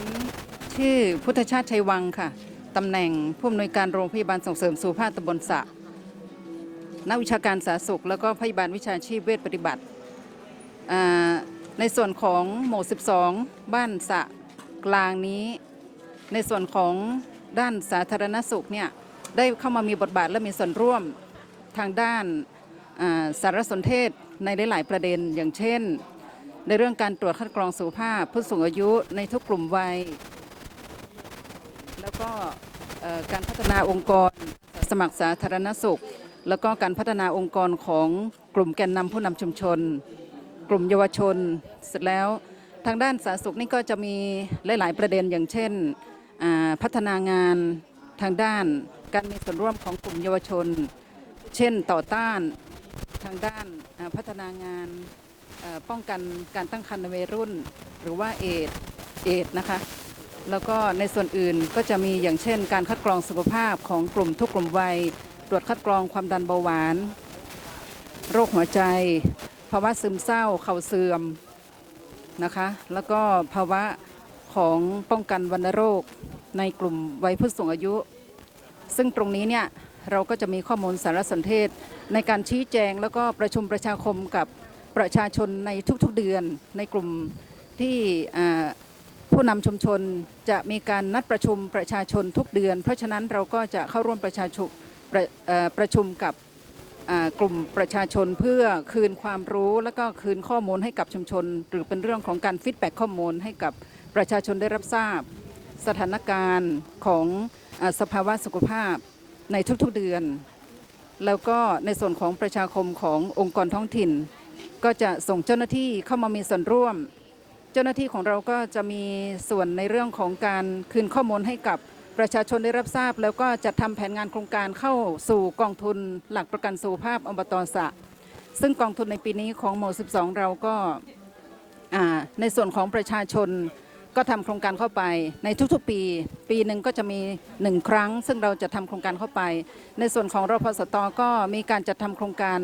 ฉันชื่อพุทธชาติชัยวังค่ะ ตำแหน่งผู้อำนวยการโรงพยาบาลส่งเสริมสุขภาพตำบลสะ นักวิชาการสาธารณสุข แล้วก็พยาบาลวิชาชีพเวชปฏิบัติ ในส่วนของหมู่ 12 บ้านสะกลางนี้ ในส่วนของด้านสาธารณสุขเนี่ยได้เข้ามามีบทบาทและมีส่วนร่วมทางด้านาสารสนเทศในหลาย ๆ ประเด็นอย่างเช่น ในเรื่องการตรวจคัดกรองสุขภาพ ผู้สูงอายุในทุกกลุ่มวัย แล้วก็การพัฒนาองค์กรสมัครสาธารณสุข แล้วก็การพัฒนาองค์กรของกลุ่มแกนนำผู้นำชุมชน กลุ่มเยาวชน เสร็จแล้วทางด้านสาธารณสุขนี่ก็จะมีหลาย ๆ ประเด็นอย่างเช่น พัฒนางานทางด้านการมีส่วนร่วมของกลุ่มเยาวชน เช่นต่อต้านทางด้านพัฒนางาน ป้องกันการตั้งครรภ์ในวัยรุ่น หรือว่าเอดเอดนะคะ แล้วก็ในส่วนอื่นก็จะมีอย่างเช่น การคัดกรองสุขภาพของกลุ่มทุกกลุ่มวัย ตรวจคัดกรองความดันเบาหวาน โรคหัวใจ ภาวะซึมเศร้า เข่าเสื่อมนะคะ แล้วก็ภาวะของป้องกันวัณโรคในกลุ่มวัยผู้สูงอายุ ซึ่งตรงนี้เนี่ยเราก็จะมีข้อมูลสารสนเทศในการชี้แจงแล้วก็ประชุมประชาคมกับ ประชาชนในทุกๆเดือนในกลุ่มที่ผู้นำชุมชนจะมีการนัดประชุมประชาชนทุกเดือน เพราะฉะนั้นเราก็จะเข้าร่วมประชาชุประประชุมกับกลุ่มประชาชนเพื่อคืนความรู้แล้วก็คืนข้อมูลให้กับชุมชน หรือเป็นเรื่องของการฟีดแบ็กข้อมูลให้กับประชาชนได้รับทราบ สถานการณ์ของอสภาวะสุขภาพในทุกๆเดือน แล้วก็ในส่วนของประชาคมขององค์กรท้องถิ่น ก็จะส่งเจ้าหน้าที่เข้ามามีส่วนร่วม เจ้าหน้าที่ของเราก็จะมีส่วนในเรื่องของการคืนข้อมูลให้กับประชาชนได้รับทราบ แล้วก็จัดทำแผนงานโครงการเข้าสู่กองทุนหลักประกันสุขภาพอบตสะ ซึ่งกองทุนในปีนี้ของหม12 เราก็ในส่วนของประชาชนก็ทำโครงการเข้าไปในทุกๆปี ปีหนึ่งก็จะมีหนึ่งครั้ง ซึ่งเราจะทำโครงการเข้าไป ในส่วนของรพสตก็มีการจัดทำโครงการ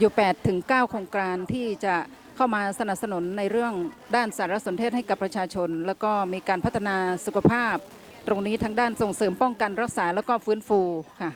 อยู่8ถึง9โครงการที่จะเข้ามาสนับสนุนในเรื่องด้านสารสนเทศให้กับประชาชน แล้วก็มีการพัฒนาสุขภาพ ตรงนี้ทางด้านส่งเสริมป้องกันรักษาแล้วก็ฟื้นฟูค่ะ